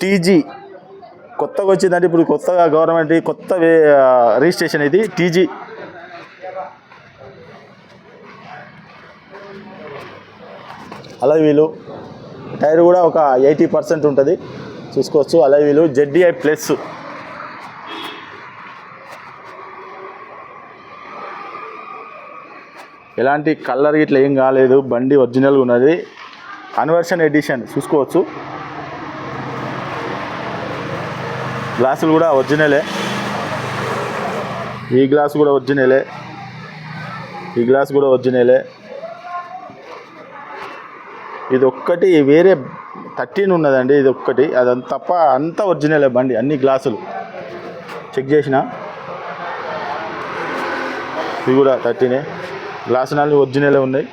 TG కొత్తగా వచ్చిందంటే ఇప్పుడు కొత్తగా గవర్నమెంట్ కొత్త రిజిస్ట్రేషన్ ఇది టీజీ. అలా వీలు. టైర్ కూడా ఒక ఎయిటీ పర్సెంట్ ఉంటుంది. చూసుకోవచ్చు. అలా వీలు. ZDi plus. ఎలాంటి కలర్ ఇట్లా ఏం కాలేదు. బండి ఒరిజినల్గా ఉన్నది. కన్వర్షన్ ఎడిషన్ చూసుకోవచ్చు. గ్లాసులు కూడా ఒరిజినలే. ఈ గ్లాస్ కూడా ఒరిజినలే. ఈ గ్లాస్ కూడా ఒరిజినలే. ఇది ఒక్కటి వేరే థర్టీన్ ఉన్నదండి ఇది ఒక్కటి అది తప్ప అంతా ఒరిజినలే బండి అన్ని గ్లాసులు. చెక్ చేసిన. ఇది కూడా థర్టీనే. గ్లాసు నాలుగు ఒరిజినలే ఉన్నాయి.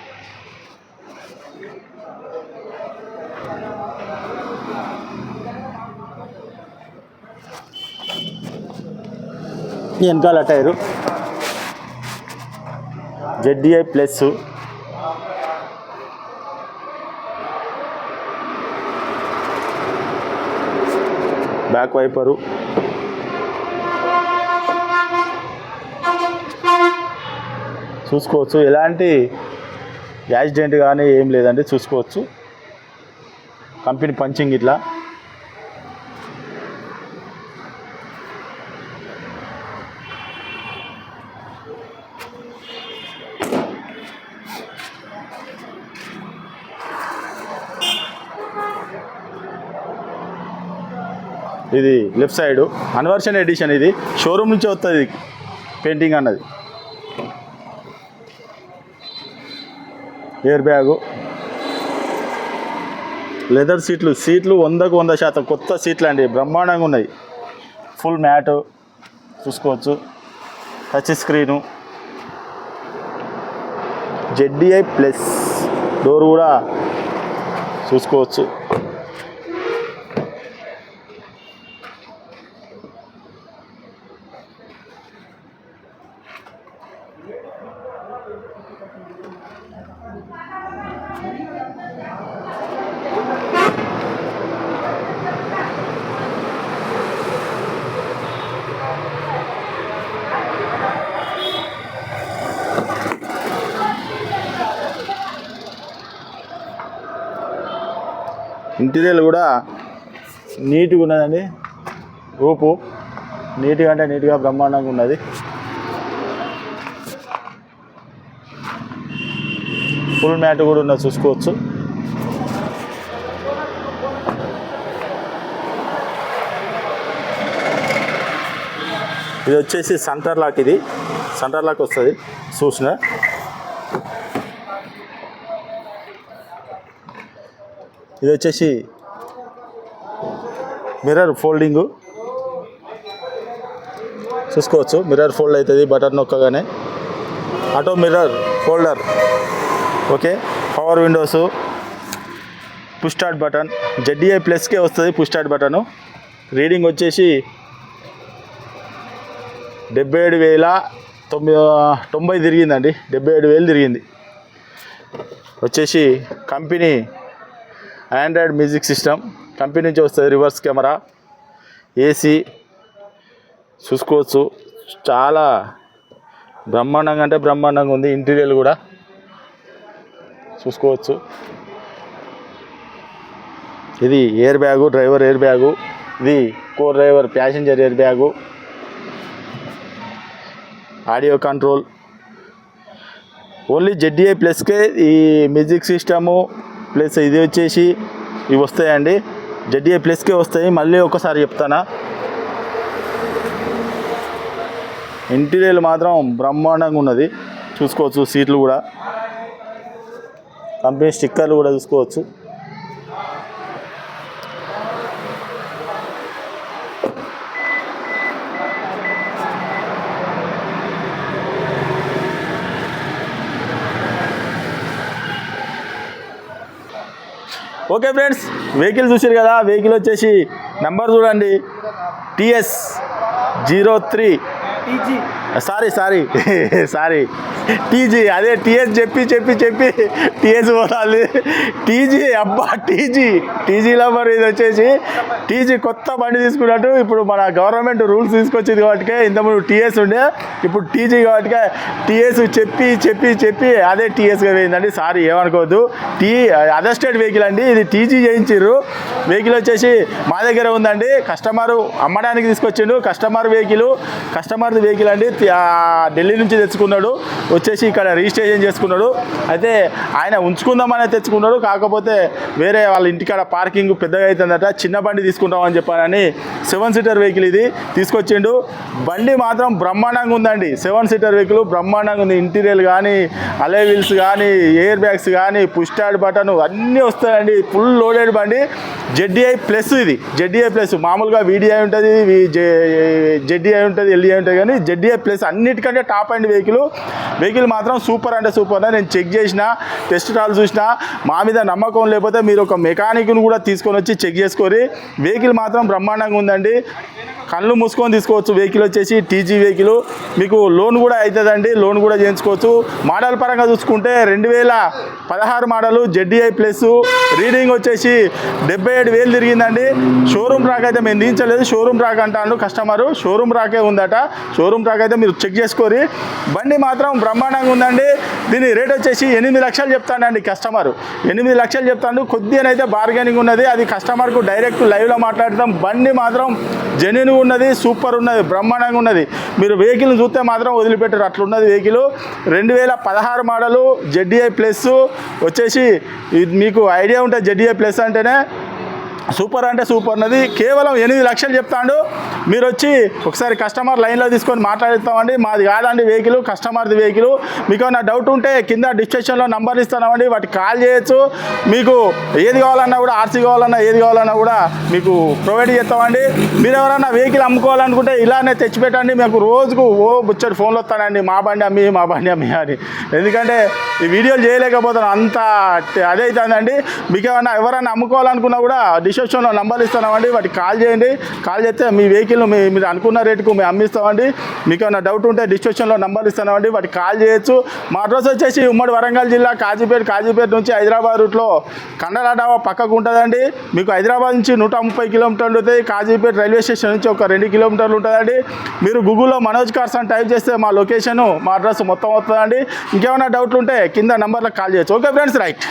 వెనకాల tyre. ZDI plus. Back wiper. చూసుకోవచ్చు. ఎలాంటి యాక్సిడెంట్ కానీ ఏం లేదండి. చూసుకోవచ్చు. కంపెనీ పంచింగ్ ఇట్లా. ఇది లెఫ్ట్ సైడ్. అన్వర్షన్ ఎడిషన్ ఇది. షోరూమ్ నుంచి వస్తుంది పెయింటింగ్ అన్నది. ఎయిర్ బ్యాగు లెదర్ సీట్లు సీట్లు వందకు వంద శాతం కొత్త సీట్లు అండి బ్రహ్మాండంగా ఉన్నాయి. ఫుల్ మ్యాట్ చూసుకోవచ్చు. Touch screen ZDI plus door కూడా చూసుకోవచ్చు. ఇంటీరియర్ కూడా నీట్గా ఉన్నదండి. రూపు నీట్గా అంటే నీట్గా బ్రహ్మాండంగా ఉన్నది. ఫుల్ మ్యాట్ కూడా ఉన్నది చూసుకోవచ్చు. ఇది వచ్చేసి సెంటర్ లాక్ ఇది. సెంటర్ లాక్ వస్తుంది. చూసిన. ఇది వచ్చేసి మిర్రర్ ఫోల్డింగు చూసుకోవచ్చు. మిర్రర్ ఫోల్డ్ అవుతుంది button నొక్కగానే. Auto mirror folder okay? Power windows push start button ZDI ప్లస్కే వస్తుంది పుష్ స్టార్ట్ బటను రీడింగ్ వచ్చేసి డెబ్బై ఏడు వేల తొమ్మిది తొంభై తిరిగిందండి. డెబ్బై ఏడు వేలు తిరిగింది. వచ్చేసి company Android music system company నుంచి వస్తుంది రివర్స్ కెమెరా. ఏసీ చూసుకోవచ్చు. చాలా బ్రహ్మాండంగా అంటే బ్రహ్మాండంగా ఉంది. ఇంటీరియర్ కూడా చూసుకోవచ్చు. ఇది air bag driver air bag ఇది co driver passenger air bag audio control. Only ZDI ప్లస్కే ఈ మ్యూజిక్ సిస్టము ప్లస్ ఇది వచ్చేసి ఇవి వస్తాయండి. జెడ్డీఐ ప్లస్కే వస్తాయి. మళ్ళీ ఒకసారి చెప్తానా. ఇంటీరియర్ మాత్రం బ్రహ్మాండంగా ఉన్నది. చూసుకోవచ్చు సీట్లు కూడా. కంపెనీ స్టిక్కర్లు కూడా చూసుకోవచ్చు. ఓకే ఫ్రెండ్స్ వెహికల్ చూసారు కదా వెహికల్ వచ్చేసి నెంబర్ చూడండి. TS zero three sorry sorry sorry. TG అదే టీఎస్ చెప్పి చెప్పి చెప్పి టీఎస్ పోతాలి టీజీ అబ్బా టీజీ. టీజీలో మరి ఇది వచ్చేసి టీజీ కొత్త బండి తీసుకున్నట్టు ఇప్పుడు మన గవర్నమెంట్ రూల్స్ తీసుకొచ్చింది కాబట్టి ఇంతకుముందు టీఎస్ ఉండే ఇప్పుడు టీజీ కాబట్టి టీఎస్ చెప్పి చెప్పి చెప్పి అదే టీఎస్గా పోయిందండి. సారీ ఏమనుకోవద్దు. టీ అదర్ స్టేట్ వెహికల్ అండి ఇది టీజీ చేయించారు వెహికల్ వచ్చేసి మా దగ్గర ఉందండి. కస్టమర్ అమ్మడానికి తీసుకొచ్చిండు. కస్టమర్ వెహికల్ కస్టమర్ వెహికల్ అండి. ఢిల్లీ నుంచి తెచ్చుకున్నాడు. వచ్చేసి ఇక్కడ రిజిస్ట్రేషన్ చేసుకున్నాడు. అయితే ఆయన ఉంచుకుందామని తెచ్చుకున్నాడు. కాకపోతే వేరే వాళ్ళ ఇంటికాడ పార్కింగ్ పెద్దగా అవుతుందట చిన్న బండి తీసుకుంటామని చెప్పానని సెవెన్ సీటర్ వెహికల్ ఇది తీసుకొచ్చిండు. బండి మాత్రం బ్రహ్మాండంగా ఉందండి. సెవెన్ సీటర్ వెహికల్ బ్రహ్మాండంగా ఉంది. ఇంటీరియర్ కానీ అలే వీల్స్ కానీ ఎయిర్ బ్యాగ్స్ కానీ పుష్టాడ్ బటన్ అన్నీ వస్తాయండి. ఫుల్ లోడెడ్ బండి. జెడ్డీఐ ప్లస్ ఇది. ZDI plus. మామూలుగా వీడిఐ ఉంటుంది జెడ్డీఐ ఉంటుంది ఎల్డీఐ ఉంటుంది కానీ జెడ్డీఏ ప్లస్ అన్నిటికంటే టాప్ అండ్ వెహికల్. వెహికల్ మాత్రం సూపర్ అంటే సూపర్ నేను చెక్ చేసిన టెస్ట్ ట్రాల్ చూసిన మా మీద నమ్మకం లేకపోతే మీరు ఒక మెకానిక్ను కూడా తీసుకొని వచ్చి చెక్ చేసుకోరి వెహికల్ మాత్రం బ్రహ్మాండంగా ఉందండి. కళ్ళు మూసుకొని తీసుకోవచ్చు వెహికల్ వచ్చేసి టీజీ వెహికల్. మీకు లోన్ కూడా అవుతుందండి లోన్ కూడా చేయించుకోవచ్చు. మోడల్ పరంగా చూసుకుంటే రెండు వేల పదహారు మోడలు జెడ్డీఐ ప్లస్. రీడింగ్ వచ్చేసి డెబ్బై ఏడు వేలు తిరిగిందండి. షోరూమ్ ట్రాక్ అయితే మేము దించలేదు షోరూమ్ ట్రాక్ అంటాను కస్టమరు. షోరూమ్ ట్రాకే ఉందట. షోరూమ్ ట్రాక్ అయితే మీరు చెక్ చేసుకోరి బండి మాత్రం బ్రహ్మాండంగా ఉందండి. దీని రేట్ వచ్చేసి ఎనిమిది లక్షలు చెప్తానండి కస్టమర్. ఎనిమిది లక్షలు చెప్తాను కొద్దిగానైతే బార్గెనింగ్ ఉన్నది. అది కస్టమర్కు డైరెక్ట్ లైవ్లో మాట్లాడతాం. బండి మాత్రం జెన్యున్ ఉన్నది సూపర్ ఉన్నది బ్రహ్మాండంగా ఉన్నది. మీరు వెహికల్ చూస్తే మాత్రం వదిలిపెట్టారు. అట్లున్నది వెహికల్. రెండు వేల పదహారు మోడలు జెడ్డీఐ ప్లస్ వచ్చేసి ఇది మీకు ఐడియా ఉంటుంది జెడ్డీఐ ప్లస్ అంటేనే సూపర్ అంటే సూపర్ ఉన్నది. కేవలం ఎనిమిది లక్షలు చెప్తాడు. మీరు వచ్చి ఒకసారి కస్టమర్ లైన్లో తీసుకొని మాట్లాడిస్తామండి. మాది కాదండి వెహికల్ కస్టమర్ది వెహికల్. మీకు ఏమైనా డౌట్ ఉంటే కింద డిస్క్రిప్షన్లో నంబర్లు ఇస్తామండి వాటికి కాల్ చేయొచ్చు. మీకు ఏది కావాలన్నా కూడా ఆర్సీ కావాలన్నా ఏది కావాలన్నా కూడా మీకు ప్రొవైడ్ చేస్తామండి. మీరు ఎవరైనా వెహికల్ అమ్ముకోవాలనుకుంటే ఇలానే తెచ్చిపెట్టండి. మీకు రోజుకు ఓ బుచ్చడి ఫోన్లు వస్తానండి. మా బండి అమ్మి మా బండి అమ్మి అని. ఎందుకంటే ఈ వీడియోలు చేయలేకపోతున్నాను అంత అదే అవుతుందండి. మీకు ఏమైనా ఎవరైనా అమ్ముకోవాలనుకున్నా కూడా డిస్క్రిప్షన్లో నంబర్ ఇస్తున్నామండి వాటికి కాల్ చేయండి. కాల్ చేస్తే మీ వెహికల్ మీ మీరు అనుకున్న రేటుకు మేము అమ్మిస్తామండి. మీకు ఏమైనా డౌట్ ఉంటే డిస్క్రిప్షన్లో నంబర్లు ఇస్తున్నామండి వాటికి కాల్ చేయొచ్చు. మా అడ్రస్ వచ్చేసి ఉమ్మడి వరంగల్ జిల్లా కాజీపేట కాజీపేట నుంచి హైదరాబాద్ రూట్లో కండలాడావా పక్కకు ఉంటుందండి. మీకు హైదరాబాద్ నుంచి నూట ముప్పై కిలోమీటర్లు ఉంటాయి కాజీపేట రైల్వే స్టేషన్ నుంచి ఒక రెండు కిలోమీటర్లు ఉంటుందండి. మీరు గూగుల్లో మనోజ్ కార్స్ అని టైప్ చేస్తే మా లొకేషను మా అడ్రస్ మొత్తం వస్తుందండి. ఇంకేమైనా డౌట్లు ఉంటే కింద నంబర్లకు కాల్ చేయొచ్చు. Okay friends right.